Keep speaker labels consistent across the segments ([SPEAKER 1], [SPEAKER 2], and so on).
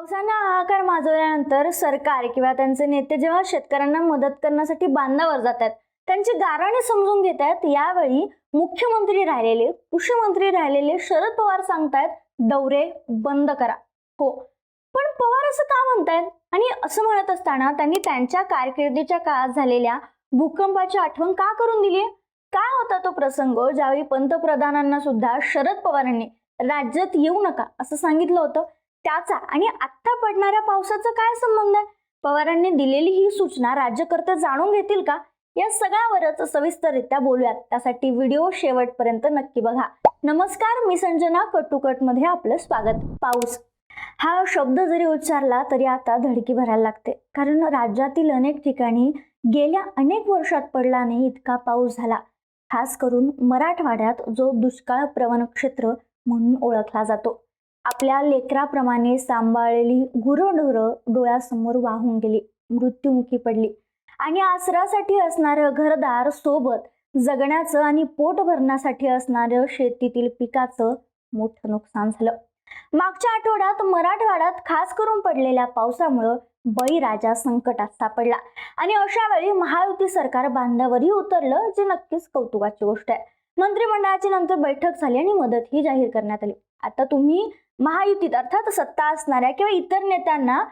[SPEAKER 1] पावसानं हाहाकार माजवल्यानंतर सरकार किंवा त्यांचे नेते जेव्हा शेतकऱ्यांना मदत करण्यासाठी बांधावर जातात त्यांची गाराणे समजून घेत आहेत यावेळी मुख्यमंत्री राहिलेले कृषी मंत्री राहिलेले शरद पवार सांगतायत दौरे बंद करा. हो. पण पवार असं का म्हणतायत? आणि असं म्हणत असताना त्यांनी त्यांच्या कारकिर्दीच्या काळात झालेल्या भूकंपाची आठवण का करून दिली काय होता तो प्रसंग? ज्यावेळी पंतप्रधानांना सुद्धा शरद पवारांनी राज्यात येऊ नका असं सांगितलं होतं. त्याचा आणि आत्ता पडणाऱ्या पावसाचा काय संबंध? आहे पवारांनी दिलेली ही सूचना राज्यकर्ते जाणून घेतील का? या सगळ्यावरच सविस्तररित्या बोलूयात. त्यासाठी व्हिडिओ शेवटपर्यंत नक्की बघा. नमस्कार मी संजना कटुकटमध्ये आपलं स्वागत. पाऊस. हा शब्द जरी उच्चारला तरी आता धडकी भरायला लागते. कारण राज्यातील अनेक ठिकाणी गेल्या अनेक वर्षात पडला नाही इतका पाऊस झाला. खास करून मराठवाड्यात जो दुष्काळ प्रवण क्षेत्र म्हणून ओळखला जातो. आपल्या लेकराप्रमाणे सांभाळलेली गुरंढोरं डोळ्यासमोर वाहून गेली. मृत्युमुखी पडली. आणि आसरासाठी असणारं घरदार सोबत जगण्याचं आणि पोट भरण्यासाठी असणारं शेतीतील पिकाचं मोठं नुकसान झालं. मागच्या आठवड्यात मराठवाड्यात खास करून पडलेल्या पावसामुळं बळीराजा संकटात सापडला. आणि अशा वेळी महायुती सरकार बांधावरही उतरलं जे नक्कीच कौतुकाची गोष्ट आहे. मंत्रिमंडळाची नंतर बैठक झाली आणि मदतही जाहीर करण्यात आली. आता तुम्ही महायुतीत अर्थात सत्ता असणाऱ्या किंवा इतर नेत्यांना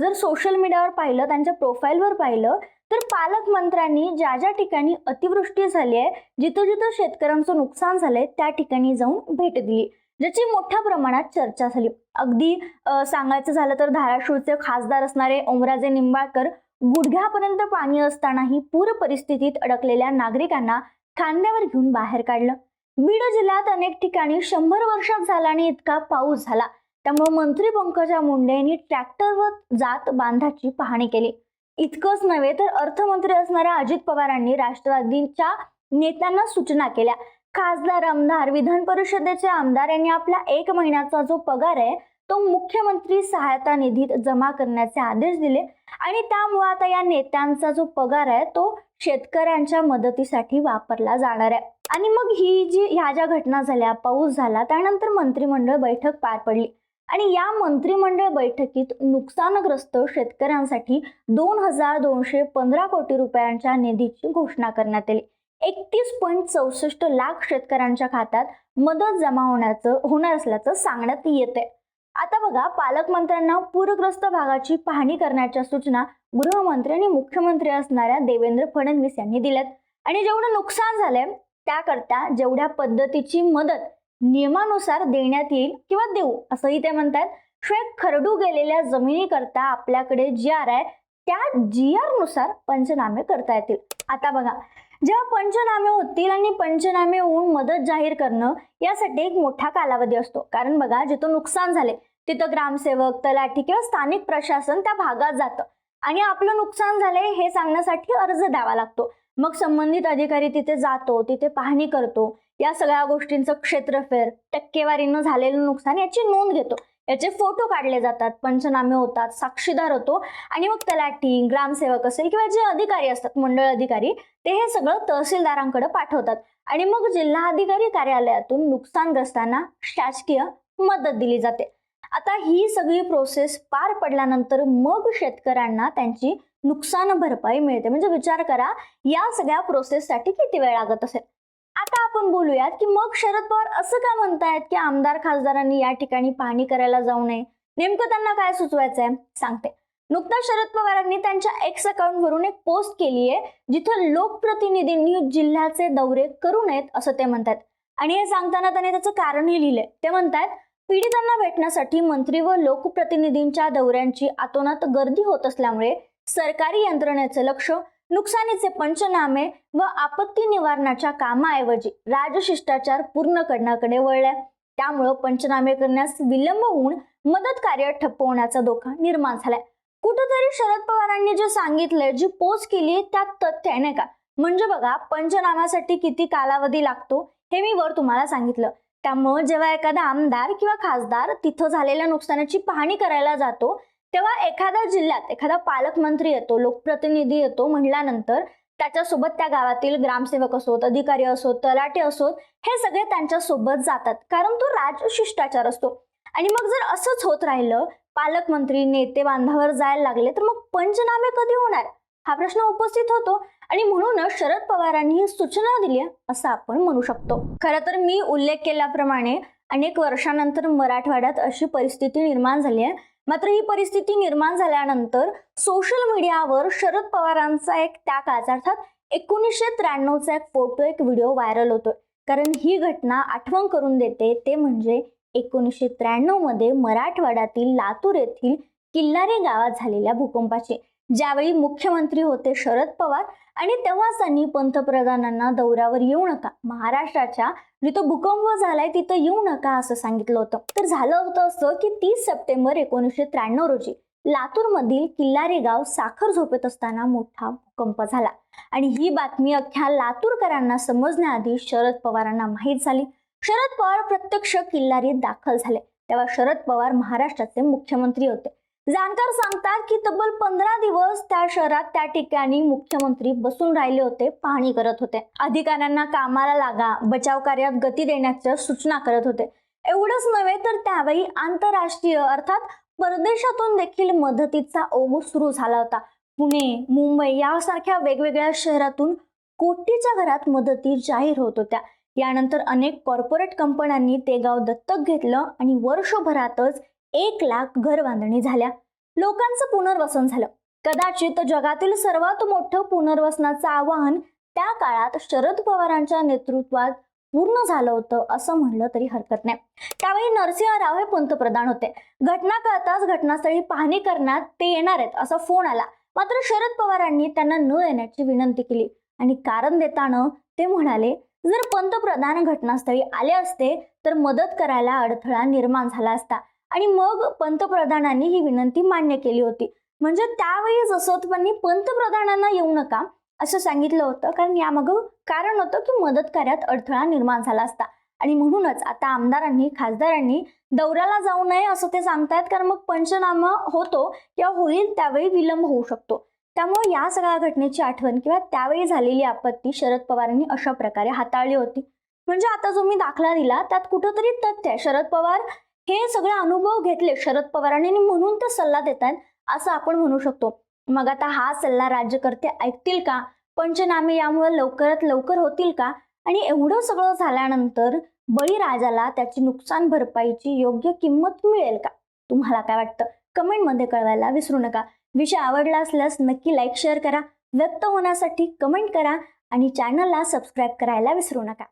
[SPEAKER 1] जर सोशल मीडियावर पाहिलं त्यांच्या प्रोफाईलवर पाहिलं तर पालकमंत्र्यांनी ज्या ज्या ठिकाणी अतिवृष्टी झाली आहे जिथं जिथं शेतकऱ्यांचं नुकसान झालंय त्या ठिकाणी जाऊन भेट दिली. ज्याची मोठ्या प्रमाणात चर्चा झाली. अगदी सांगायचं झालं तर धाराशिवचे खासदार असणारे ओमराजे निंबाळकर गुडघ्यापर्यंत पाणी असतानाही पूर परिस्थितीत अडकलेल्या नागरिकांना खांद्यावर घेऊन बाहेर काढलं. बीड जिल्ह्यात अनेक ठिकाणी शंभर वर्षात झाला आणि इतका पाऊस झाला. त्यामुळे मंत्री पंकजा मुंडे यांनी ट्रॅक्टरवर जात बांधाची पाहणी केली. इतकंच नव्हे तर अर्थमंत्री असणाऱ्या अजित पवारांनी राष्ट्रवादीच्या नेत्यांना सूचना केल्या. खासदार आमदार विधान परिषदेचे आमदार यांनी आपला एक महिन्याचा जो पगार आहे तो मुख्यमंत्री सहायता निधीत जमा करण्याचे आदेश दिले आणि त्यामुळे आता या नेत्यांचा जो पगार आहे तो शेतकऱ्यांच्या मदतीसाठी वापरला जाणार आहे. आणि मग ही जी ह्या ज्या घटना झाल्या पाऊस झाला त्यानंतर मंत्रिमंडळ बैठक पार पडली. आणि या मंत्रिमंडळ बैठकीत नुकसानग्रस्त शेतकऱ्यांसाठी दोन हजार दोनशे पंधरा कोटी रुपयांच्या निधीची घोषणा करण्यात आली. एकतीस पॉईंट चौसष्ट लाख शेतकऱ्यांच्या खात्यात मदत जमा होण्याचं होणार असल्याचं सांगण्यात येते आता बघा पालकमंत्र्यांना पूरग्रस्त भागाची पाहणी करण्याच्या सूचना गृहमंत्री आणि मुख्यमंत्री असणाऱ्या देवेंद्र फडणवीस यांनी दिल्यात. आणि जेवढं नुकसान झालंय त्याकरता जेवढ्या पद्धतीची मदत नियमानुसार देण्यात येईल किंवा देऊ असंही ते म्हणतात. शिवाय खरडू गेलेल्या जमिनीकरता आपल्याकडे जी आर आहे त्या जी आरनुसार पंचनामे करता येतील. आता बघा जेव्हा पंचनामे होतील आणि पंचनामे होऊन मदत जाहीर करणं यासाठी एक मोठा कालावधी असतो. कारण बघा जिथं नुकसान झाले तिथं ग्रामसेवक तलाठी किंवा स्थानिक प्रशासन त्या भागात जातं. आणि आपलं नुकसान झालंय हे सांगण्यासाठी अर्ज द्यावा लागतो. मग संबंधित अधिकारी तिथे जातो तिथे पाहणी करतो. या सगळ्या गोष्टींचं क्षेत्रफेर टक्केवारीनं झालेलं नुकसान याची नोंद घेतो. याचे फोटो काढले जातात पंचनामे होतात साक्षीदार होतो आणि मग तलाठी ग्रामसेवक असेल किंवा जे अधिकारी असतात मंडळ अधिकारी ते हे सगळं तहसीलदारांकडे पाठवतात. आणि मग जिल्हाधिकारी कार्यालयातून नुकसानग्रस्तांना शासकीय मदत दिली जाते. आता ही सगळी प्रोसेस पार पडल्यानंतर मग शेतकऱ्यांना त्यांची नुकसान भरपाई मिळते. म्हणजे विचार करा या सगळ्या प्रोसेससाठी किती वेळ लागत असेल? आता आपण बोलूयात की मग शरद पवार असं का म्हणतायत की आमदार खासदारांनी या ठिकाणी पाहणी करायला जाऊ नये? नेमकं त्यांना काय सुचवायचं आहे सांगते. नुकताच शरद पवारांनी त्यांच्या एक्स अकाउंटवरून एक पोस्ट केली आहे जिथं लोकप्रतिनिधींनी जिल्ह्याचे दौरे करू नयेत असं ते म्हणतात आणि हे सांगताना त्यांनी त्याचं कारणही लिहिलंय. ते म्हणतात पीडितांना भेटण्यासाठी मंत्री व लोकप्रतिनिधींच्या दौऱ्यांची आतोनात गर्दी होत असल्यामुळे सरकारी यंत्रणेचे लक्ष नुकसानीचे पंचनामे व आपत्ती निवारणाच्या कामाऐवजी राजशिष्टाचार पूर्ण करण्याकडे वळलाय त्यामुळं पंचनामे करण्यास विलंब होऊन मदत कार्य ठप्प होण्याचा धोका निर्माण झालाय. कुठंतरी शरद पवारांनी जे सांगितलंय जी पोच केली त्यात तथ्य आहे नाही का? म्हणजे बघा पंचनाम्यासाठी किती कालावधी लागतो हे मी वर तुम्हाला सांगितलं. त्यामुळं जेव्हा एखादा आमदार किंवा खासदार तिथं झालेल्या नुकसानाची पाहणी करायला जातो तेव्हा एखाद्या जिल्ह्यात एखादा पालकमंत्री येतो लोकप्रतिनिधी येतो म्हटल्यानंतर त्याच्यासोबत त्या गावातील ग्रामसेवक असोत अधिकारी असोत तलाटे असोत हे सगळे त्यांच्यासोबत जातात. कारण तो राजशिष्टाचार असतो. आणि मग जर असंच होत राहिलं पालकमंत्री नेते बांधावर जायला लागले तर मग पंचनामे कधी होणार? हा प्रश्न उपस्थित होतो आणि म्हणूनच शरद पवारांनी सूचना दिली असं आपण म्हणू शकतो. खरं तर मी उल्लेख केल्याप्रमाणे अनेक वर्षानंतर मराठवाड्यात अशी परिस्थिती निर्माण झाली आहे. मात्र ही परिस्थिती निर्माण झाल्यानंतर सोशल मीडियावर शरद पवारांचा एक त्या काळचा अर्थात एकोणीसशे त्र्याण्णवचा एक फोटो एक व्हिडिओ व्हायरल होतोय. कारण ही घटना आठवण करून देते ते म्हणजे एकोणीसशे त्र्याण्णवमध्ये मराठवाड्यातील लातूर येथील किल्लारी गावात झालेल्या भूकंपाची. ज्यावेळी मुख्यमंत्री होते शरद पवार आणि तेव्हाच त्यांनी पंतप्रधानांना दौऱ्यावर येऊ नका. महाराष्ट्राच्या जिथं भूकंप झालाय तिथं येऊ नका असं सांगितलं होतं. तर झालं होतं असं की तीस सप्टेंबर एकोणीसशे त्र्याण्णव रोजी लातूरमधील किल्लारी गाव साखर झोपेत असताना मोठा भूकंप झाला. आणि ही बातमी अख्ख्या लातूरकरांना समजण्याआधी शरद पवारांना माहीत झाली. शरद पवार प्रत्यक्ष किल्लारीत दाखल झाले. तेव्हा शरद पवार महाराष्ट्राचे मुख्यमंत्री होते. जाणकार सांगतात की तब्बल पंधरा दिवस त्या शहरात त्या ठिकाणी मुख्यमंत्री बसून राहिले होते पाहणी करत होते. अधिकाऱ्यांना कामाला लागा बचाव कार्यात गती देण्याच्या सूचना करत होते. एवढंच नव्हे तर त्यावेळी आंतरराष्ट्रीय अर्थात परदेशातून देखील मदतीचा ओघ सुरू झाला होता. पुणे मुंबई यासारख्या वेगवेगळ्या शहरातून कोटीच्या घरात मदती जाहीर होत होत्या. यानंतर अनेक कॉर्पोरेट कंपन्यांनी ते गाव दत्तक घेतलं आणि वर्षभरातच एक लाख घर बांधणी झाल्या. लोकांचं पुनर्वसन झालं. कदाचित जगातील सर्वात मोठं पुनर्वसनाचं आवाहन त्या काळात शरद पवारांच्या नेतृत्वात पूर्ण झालं होतं असं म्हणलं तरी हरकत नाही. त्यावेळी नरसिंह राव हे पंतप्रधान होते. घटना कळताच घटनास्थळी पाहणी करण्यात ते येणार आहेत असा फोन आला. मात्र शरद पवारांनी त्यांना न येण्याची विनंती केली आणि कारण देताना ते म्हणाले जर पंतप्रधान घटनास्थळी आले असते तर मदत करायला अडथळा निर्माण झाला असता. आणि मग पंतप्रधानांनी ही विनंती मान्य केली होती. म्हणजे त्यावेळी जसं पंतप्रधानांना येऊ नका असं सांगितलं होतं. कारण यामागं कारण होतं की मदत कार्यात अडथळा निर्माण झाला असता. आणि म्हणूनच आता आमदारांनी खासदारांनी दौऱ्याला जाऊ नये असं ते सांगतायत. कारण मग पंचनामा होतो किंवा होईल त्यावेळी विलंब होऊ शकतो. त्यामुळे या सगळ्या घटनेची आठवण किंवा त्यावेळी झालेली आपत्ती शरद पवारांनी अशा प्रकारे हाताळली होती. म्हणजे आता जो मी दाखला दिला त्यात कुठंतरी तथ्य आहे. शरद पवार हे सगळे अनुभव घेतले शरद पवारांनी म्हणून ते सल्ला देत आहेत असं आपण म्हणू शकतो. मग आता हा सल्ला राज्यकर्ते ऐकतील का? पंचनामे यामुळे लवकरात लवकर होतील का? आणि एवढं सगळं झाल्यानंतर बळीराजाला त्याची नुकसान भरपाईची योग्य किंमत मिळेल का? तुम्हाला काय वाटतं? कमेंटमध्ये कळवायला विसरू नका. विषय आवडला असल्यास नक्की लाईक शेअर करा. व्यक्त होण्यासाठी कमेंट करा आणि चॅनलला सबस्क्राईब करायला विसरू नका.